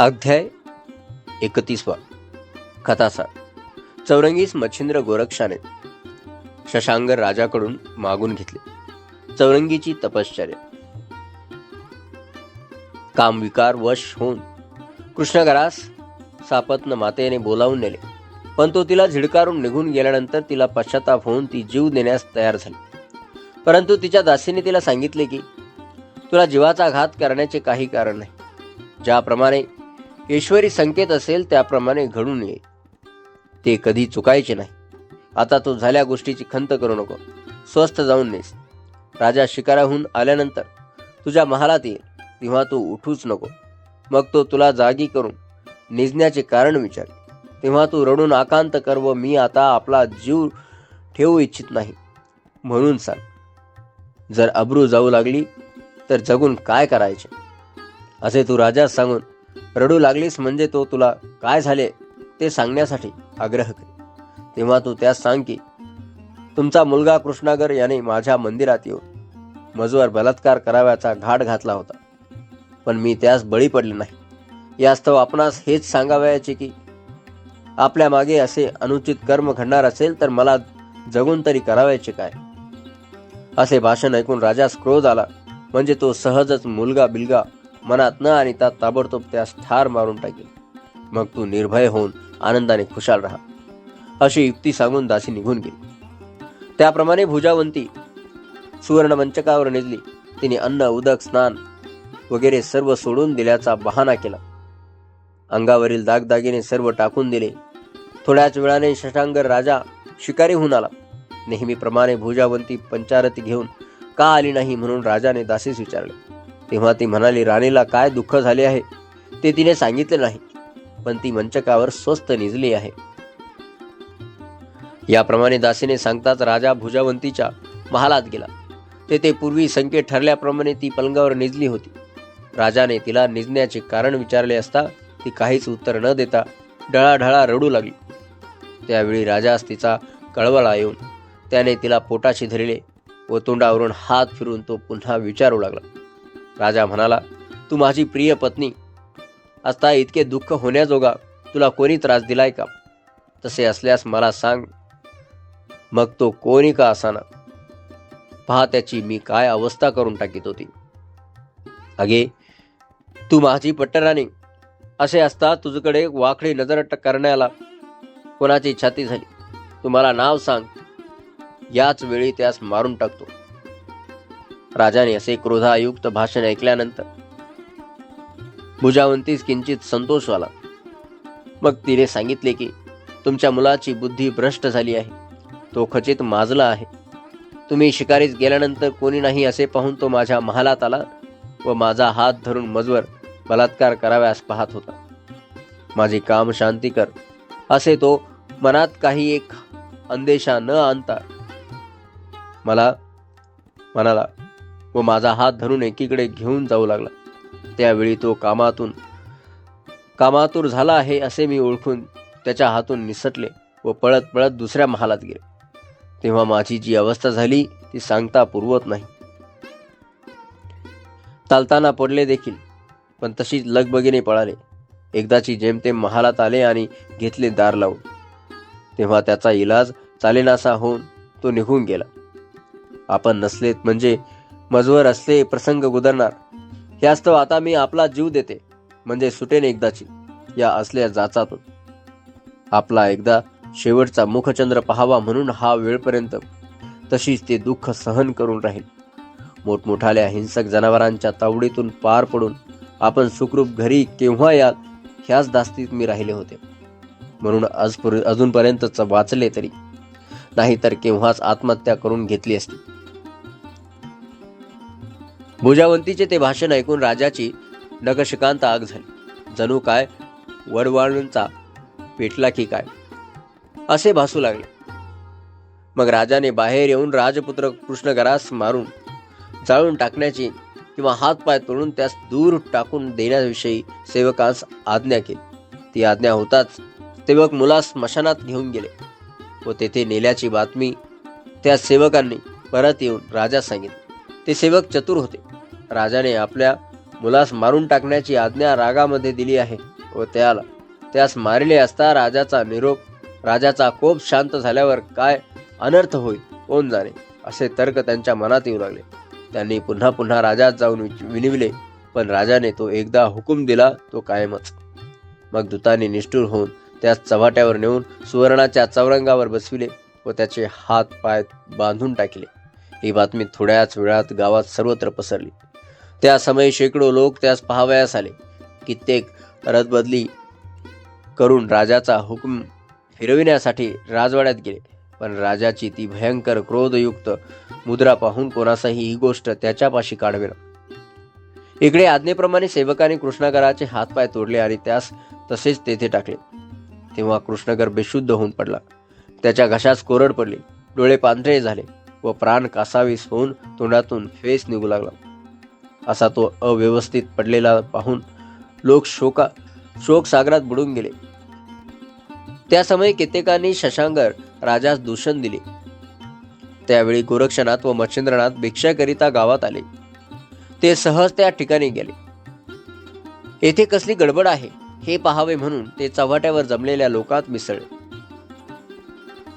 अध्याय एकतीसवा. कथासार चौरंगीस मच्छिंद्र गोरक्षाने शशांगर राजाकडून मागून घेतले. चौरंगीची तपश्चर्या. कामविकार वश होऊन कृष्णगरास सापत्न मातेने बोलावून नेले. पण तो तिला झिडकारून निघून गेल्यानंतर तिला पश्चाताप होऊन ती जीव देण्यास तयार झाली. परंतु तिच्या दासीने तिला सांगितले की तुला जीवाचा घात करण्याचे काही कारण नाही. ज्याप्रमाणे ईश्वरी संकेत असेल त्याप्रमाणे घडून ये ते कधी चुकायचे नाही. आता तू झाल्या गोष्टीची खंत करू नको. स्वस्थ जाऊन नेस. राजा शिकाराहून आल्यानंतर तुझ्या महालात येईल. तेव्हा तू उठूच नको. मग तो तुला जागी करून निजण्याचे कारण विचार तेव्हा तू रडून आकांत कर व मी आता आपला जीव ठेवू इच्छित नाही. म्हणून सांग जर अब्रू जाऊ लागली तर जगून काय करायचे? असे तू राजास सांगून रडू लागलीस म्हणजे तो तुला काय झाले ते सांगण्यासाठी आग्रह करी. तेव्हा तू त्यास सांग की तुमचा मुलगा कृष्णागर याने माझ्या मंदिरात येऊन मजवर बलात्कार कराव्याचा घाट घातला होता. पण मी त्यास बळी पडले नाही. यास्तव आपणास हेच सांगावयाचे की आपल्या मागे असे अनुचित कर्म घडणार असेल तर मला जगून तरी करावायचे काय? असे भाषण ऐकून राजास क्रोध आला. म्हणजे तो सहजच मुलगा बिलगा मनात न त्यात ताबडतोब त्यास ठार मारून टाकेल. मग तू निर्भय होऊन आनंदाने खुशाल राहा. अशी युक्ती सांगून दासी निघून गेली. त्याप्रमाणे भुजावंती सुवर्णमंचकावर निजली. तिने अन्न उदक स्नान वगैरे सर्व सोडून दिल्याचा बहाणा केला. अंगावरील दागदागिने सर्व टाकून दिले. थोड्याच वेळाने शशांगर राजा शिकारी होऊन आला. नेहमीप्रमाणे भुजावंती पंचारती घेऊन का आली नाही म्हणून राजाने दासीस विचारले. तेव्हा ती म्हणाली राणीला काय दुःख झाले आहे? ते तिने सांगितले नाही पण ती मंचकावर स्वस्त निजली आहे. याप्रमाणे दासीने सांगताच राजा भुजावंतीच्या महालात गेला. तेथे पूर्वी संकेत ठरल्याप्रमाणे ती पलंगावर निजली होती. राजाने तिला निजण्याचे कारण विचारले असता ती काहीच उत्तर न देता ढळाढळा रडू लागली. त्यावेळी राजास तिचा कळवळा येऊन त्याने तिला पोटाशी धरले व तोंडावरून हात फिरून तो पुन्हा विचारू लागला. राजा म्हणाला तू माझी प्रिय पत्नी. असता इतके दुःख होण्याजोगा तुला कोणी त्रास दिलाय का? तसे असल्यास मला सांग मग तो कोणी का असाना? पहा त्याची मी काय अवस्था करून टाकीत होती. अगे तू माझी पट्टराणी. असे असता तुझकडे वाकडी नजर करण्याला कोणाची छाती झाली? तू मला नाव सांग. याच वेळी त्यास मारून टाकतो. राजाने असे क्रोधायुक्त भाषण ऐकल्यानंतर भुजावंतीस किंचित संतोष आला. मग तिने सांगितले की तुमच्या मुलाची बुद्धी भ्रष्ट झाली आहे. तो खचित माजला आहे. तुम्ही शिकारीस गेल्यानंतर कोणी नाही असे पाहून तो माझ्या महालात आला व माझा हात धरून मजवर बलात्कार कराव्यास पाहत होता. माझे काम शांती कर. असे तो मनात काही एक अंदेशा न आणता मला म्हणाला व माझा हात धरून एकीकडे घेऊन जाऊ लागला. त्यावेळी तो कामातून कामातूर झाला आहे असे मी ओळखून त्याच्या हातून निसटले व पळत पळत दुसऱ्या महालात गेले. तेव्हा माझी जी अवस्था झाली ती सांगता पुरवत नाही. चालताना पडले देखील पण तशीच लगबगीने पळाले. एकदाची जेमतेम महालात आले आणि घेतले दार लावून. तेव्हा त्याचा इलाज चालेनासा होऊन तो निघून गेला. आपण नसलेत म्हणजे मजवर असले प्रसंग गुदरणार. ह्यास्तव आता मी आपला जीव देते. म्हणजे सुटेन एकदाची. या असल्या जाचातून. आपला एकदा शेवटचा मुखचंद्र पहावा म्हणून हा वेळपर्यंत तशीच ते दुःख सहन करून राहील. मोठमोठाल्या हिंसक जनावरांच्या तावडीतून पार पडून आपण सुखरूप घरी केव्हा याल ह्याच दास्तीत मी राहिले होते. म्हणून आजपर अजूनपर्यंतच वाचले तरी. नाहीतर केव्हाच आत्महत्या करून घेतली असती. भुजावंतीचे ते भाषण ऐकून राजाची नकशिकांत आग झाली. जणू काय? वडवाळूंचा पेटला की काय? असे भासू लागले. मग राजाने बाहेर येऊन राजपुत्र कृष्णगरास मारून जाळून टाकण्याची किंवा हातपाय तोडून त्यास दूर टाकून देण्याविषयी सेवकास आज्ञा केली. ती आज्ञा होताच सेवक मुलास स्मशानात घेऊन गेले व तेथे नेल्याची बातमी त्या सेवकांनी परत येऊन राजा सांगितली. ते सेवक चतुर होते. राजाने आपल्या मुलास मारून टाकण्याची आज्ञा रागामध्ये दिली आहे व त्याला त्यास मारिले असता राजाचा निरोप राजाचा कोप शांत झाल्यावर काय अनर्थ होईल कोण जाणे? असे तर्क त्यांच्या मनात येऊ लागले. त्यांनी पुन्हा पुन्हा राजात जाऊन विनविले विनिविले पण राजाने तो एकदा हुकूम दिला तो कायमच. मग दूताने निष्ठूर होऊन त्यास चव्हाट्यावर नेऊन सुवर्णाच्या चौरंगावर बसविले व त्याचे हात पाय बांधून टाकले. ही बातमी थोड्याच वेळात गावात सर्वत्र पसरली. त्या समय शेकडो लोक त्यास पाहावयास आले. कित्येक रदबदली करून राजाचा हुकूम फिरविण्यासाठी राजवाड्यात गेले. पण राजाची ती भयंकर क्रोधयुक्त मुद्रा पाहून कोणासही ही गोष्ट त्याच्यापाशी काढविना इकडे आज्ञेप्रमाणे सेवकाने कृष्णागराचे हातपाय तोडले आणि त्यास तसेच तेथे टाकले. तेव्हा कृष्णगर बेशुद्ध होऊन पडला. त्याच्या घशास कोरड पडली. डोळे पांढरे झाले व प्राण कासावीस होऊन तोंडातून फेस निघू लागला. असा तो अव्यवस्थित पडलेला पाहून लोक शोका शोक सागरात बुडून गेले. त्या समयी कित्येकांनी शशांगर राजास दूषण दिले. त्यावेळी गोरक्षनाथ व मच्छिंद्रनाथ भिक्षाकरिता गावात आले. ते सहज त्या ठिकाणी गेले. येथे कसली गडबड आहे हे पाहावे म्हणून ते चव्हाट्यावर जमलेल्या लोकात मिसळले.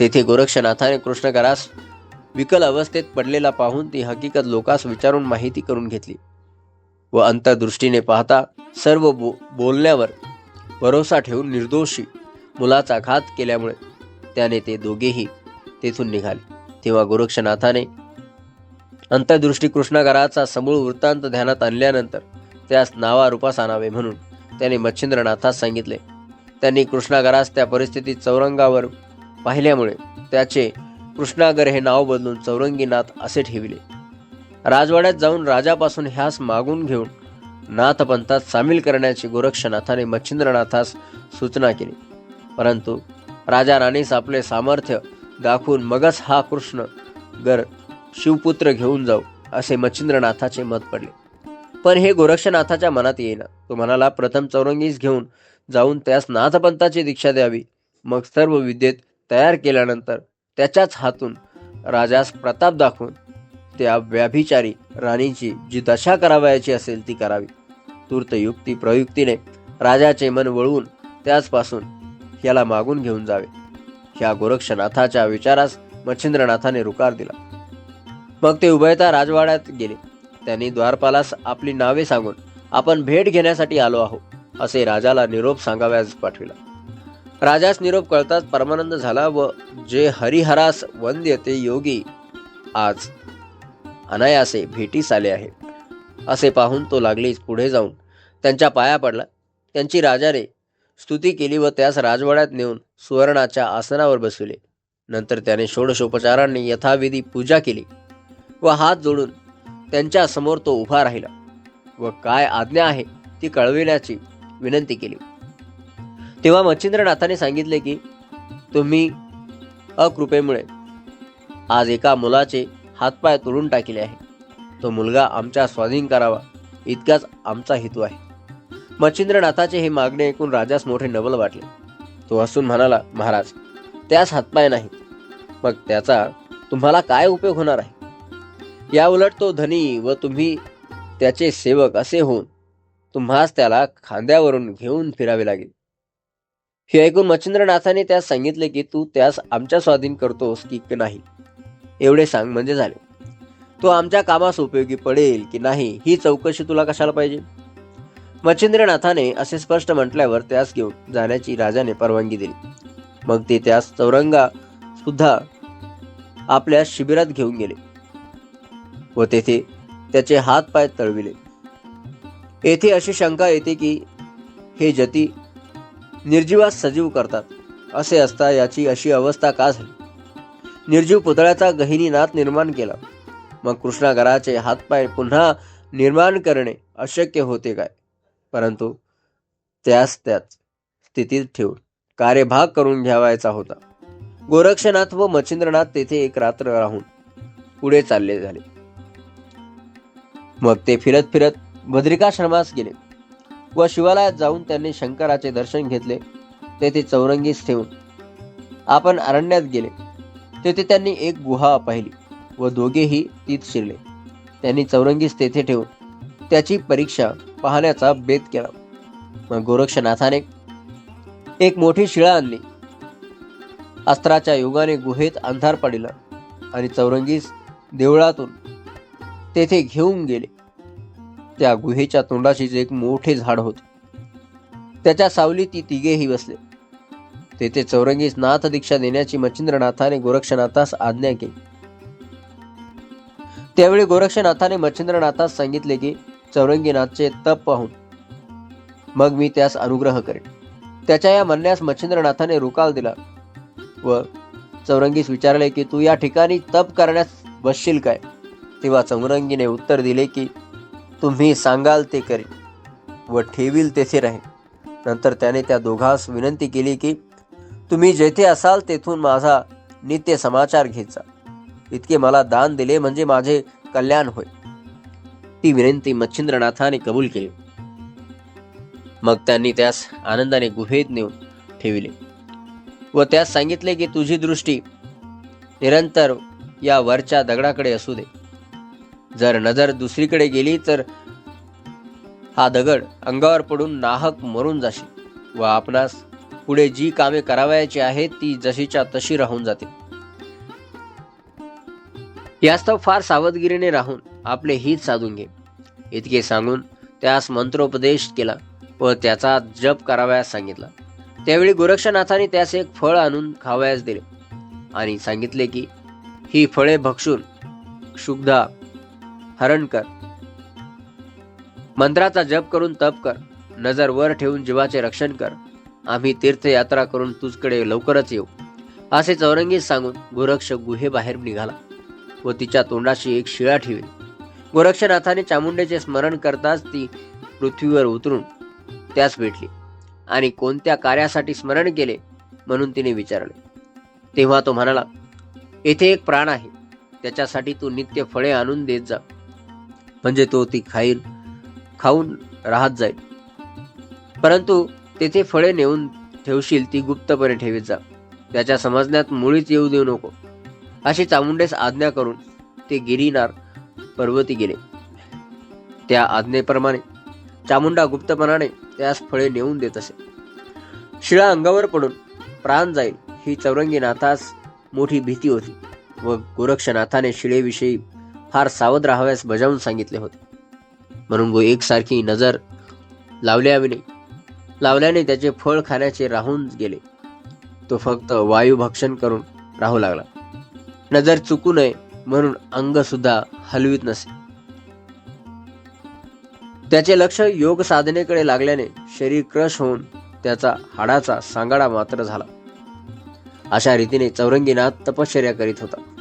तेथे गोरक्षनाथाने कृष्णकरास विकल अवस्थेत पडलेला पाहून ती हकीकत लोकास विचारून माहिती करून घेतली. व अंतर्दृष्टीने पाहता सर्व बो बोलण्यावर भरोसा ठेवून निर्दोषी मुलाचा घात केल्यामुळे त्याने ते दोघेही तेथून निघाले. तेव्हा गोरक्षनाथाने अंतर्दृष्टी कृष्णागराचा समूळ वृत्तांत ध्यानात आणल्यानंतर त्यास नावा रूपास आणावे म्हणून त्याने मच्छिंद्रनाथास सांगितले. त्यांनी कृष्णागरास त्या परिस्थितीत चौरंगावर पाहिल्यामुळे त्याचे कृष्णागर हे नाव बदलून चौरंगीनाथ असे ठेविले. राजवाड्यात जाऊन राजापासून ह्यास मागून घेऊन नाथपंथात सामील करण्याची गोरक्षनाथाने मच्छिंद्रनाथास सूचना केली. परंतु राजा राणीस आपले सामर्थ्य दाखवून मगच हा कृष्ण गर शिवपुत्र घेऊन जाऊ असे मच्छिंद्रनाथाचे मत पडले. पण हे गोरक्षनाथाच्या मनात येईना. तो म्हणाला प्रथम चौरंगीस घेऊन जाऊन त्यास नाथपंथाची दीक्षा द्यावी. मग सर्व विद्येत तयार केल्यानंतर त्याच्याच हातून राजास प्रताप दाखवून त्या व्याभिचारी राणीची जी दशा करावयाची असेल ती करावी. तूर्त युक्ती प्रयुक्तीने राजाचे मन वळवून त्याचपासून याला मागून घेऊन जावे. ह्या गोरक्षनाथाच्या विचारास मच्छिंद्रनाथाने रुकार दिला. मग ते उभयता राजवाड्यात गेले. त्यांनी द्वारपालास आपली नावे सांगून आपण भेट घेण्यासाठी आलो आहोत असे राजाला निरोप सांगाव्यास पाठविला. राजास निरोप कळताच परमानंद झाला व जे हरिहरास वंद्य ते योगी आज अनायासे भेटीस आले आहे असे पाहून तो लागलीच पुढे जाऊन त्यांच्या पाया पडला. त्यांची राजाने स्तुती केली व त्यास राजवाड्यात नेऊन सुवर्णाच्या आसनावर बसविले. नंतर त्याने षोडशोपचारांनी यथाविधी पूजा केली व हात जोडून त्यांच्यासमोर तो उभा राहिला व काय आज्ञा आहे ती कळविण्याची विनंती केली. तेव्हा मच्छिंद्रनाथाने सांगितले की तुम्ही अकृपेमुळे आज एका मुलाचे हातपाय तोडून टाकले आहे. तो मुलगा आमच्या स्वाधीन करावा इतकाच आमचा हेतू आहे. मच्छिंद्रनाथाचे हे मागणे ऐकून राजास मोठे नवल वाटले. तो हसून म्हणाला महाराज त्यास हातपाय नाही मग त्याचा तुम्हाला काय उपयोग होणार आहे? या उलट तो धनी व तुम्ही त्याचे सेवक असे होऊन तुम्हास त्याला खांद्यावरून घेऊन फिरावे लागेल. हे ऐकून मच्छिंद्रनाथाने त्यास सांगितले की तू त्यास आमच्या स्वाधीन करतोस की नाही. एवढे सांग म्हणजे झाले. तो आमच्या कामास उपयोगी पडेल की नाही ही चौकशी तुला कशाला पाहिजे? मच्छिंद्रनाथाने असे स्पष्ट म्हटल्यावर त्यास घेऊन जाण्याची राजाने परवानगी दिली. मग ते त्यास चौरंगा सुद्धा आपल्या शिबिरात घेऊन गेले व तेथे त्याचे हात पाय तळविले. येथे अशी शंका येते की हे जती निर्जीवास सजीव करतात असे असता याची अशी अवस्था का झाली? निर्जीव पुतळ्याचा गहिनीनाथ निर्माण केला. मग कृष्णागराचे हातपाय पुन्हा निर्माण करणे अशक्य होते काय? परंतु त्यास त्याच स्थितीत ठेवून कार्यभाग करून घ्यावायचा होता. गोरक्षनाथ व मच्छिंद्रनाथ तेथे एक रात्र राहून पुढे चालले झाले. मग ते फिरत फिरत भद्रिकाश्रमास गेले व शिवालयात जाऊन त्यांनी शंकराचे दर्शन घेतले. तेथे चौरंगीस ठेवून आपण अरण्यात गेले. तेथे त्यांनी एक गुहा पाहिली व दोघेही तीत शिरले. त्यांनी चौरंगीस तेथे ठेवून त्याची परीक्षा पाहण्याचा बेत केला. मग गोरक्षनाथाने एक मोठी शिळा आणली. अस्त्राच्या युगाने गुहेत अंधार पडला आणि चौरंगीस देवळातून तेथे घेऊन गेले. त्या गुहेच्या तोंडाशीच एक मोठे झाड होते. त्याच्या सावलीत ती तिघेही बसले. तेथे चौरंगीस नाथ दीक्षा देण्याची मच्छिंद्रनाथाने गोरक्षनाथास आज्ञा केली. त्यावेळी गोरक्षनाथाने मच्छिंद्रनाथास सांगितले की चौरंगीनाथचे तप पाहून मग मी त्यास अनुग्रह करेन. त्याच्या या म्हणण्यास मच्छिंद्रनाथाने रुकाल दिला व चौरंगीस विचारले की तू या ठिकाणी तप करण्यास बसशील काय? तेव्हा चौरंगीने उत्तर दिले की तुम्ही सांगाल ते करेन व ठेवील तेथे राहील नंतर त्याने त्या दोघांस विनंती केली की तुम्ही जेथे असाल तेथून माझा नित्य समाचार घेत जा इतके मला दान दिले म्हणजे माझे कल्याण होय. ती विनंती मच्छिंद्रनाथाने कबूल केली. मग त्यांनी त्यास आनंदाने गुहेत नेऊन ठेविले व त्यास सांगितले की तुझी दृष्टी निरंतर या वरच्या दगडाकडे असू दे. जर नजर दुसरीकडे गेली तर हा दगड अंगावर पडून नाहक मरून जाशील व आपणास पुढे जी कामे करावयाची आहेत ती जशीच्या तशी राहून जाते यास्तव फार सावधगिरीने राहून आपले हित साधून घे. इतके सांगून त्यास मंत्रोपदेश केला व त्याचा जप करावयास सांगितला. त्यावेळी गोरक्षनाथाने त्यास एक फळ आणून खावयास दिले आणि सांगितले की ही फळे भक्षून शुद्धा हरण कर. मंत्राचा जप करून तप कर. नजर वर ठेवून जीवाचे रक्षण कर. आम्ही तीर्थयात्रा करून तुझकडे लवकरच येऊ. असे चौरंगी सांगून गोरक्ष गुहेबाहेर निघाला व तिच्या तोंडाशी एक शिळा ठेवी गोरक्षनाथाने चामुंडेचे स्मरण करताच ती पृथ्वीवर उतरून त्यास भेटली आणि कोणत्या कार्यासाठी स्मरण केले म्हणून तिने विचारले. तेव्हा तो म्हणाला येथे एक प्राण आहे. त्याच्यासाठी तू नित्य फळे आणून देत जा. म्हणजे तो ती खाईल खाऊन राहत जाईल. परंतु तेथे फळे नेऊन ठेवशील ती गुप्तपणे ठेवीत जा. त्याच्या समजण्यात मुळीच येऊ देऊ नको. अशी चामुंडेस आज्ञा करून ते गिरीनार पर्वती गेले. त्या आज्ञेप्रमाणे चामुंडा गुप्तपणाने त्यास फळे नेऊन देत असे. शिळा अंगावर पडून प्राण जाईल ही चौरंगीनाथास मोठी भीती होती व गोरक्षनाथाने शिळेविषयी फार सावध राहाव्यास बजावून सांगितले होते. म्हणून गो एकसारखी नजर लावल्याविने लावल्याने त्याचे फळ खाण्याचे राहून गेले. तो फक्त वायू भक्षण करून राहू लागला. नजर चुकू नये म्हणून अंग सुद्धा हलवीत नसे. त्याचे लक्ष योग साधनेकडे लागल्याने शरीर क्रश होऊन त्याचा हाडाचा सांगाडा मात्र झाला. अशा रीतीने चौरंगीनाथ तपश्चर्या करीत होता.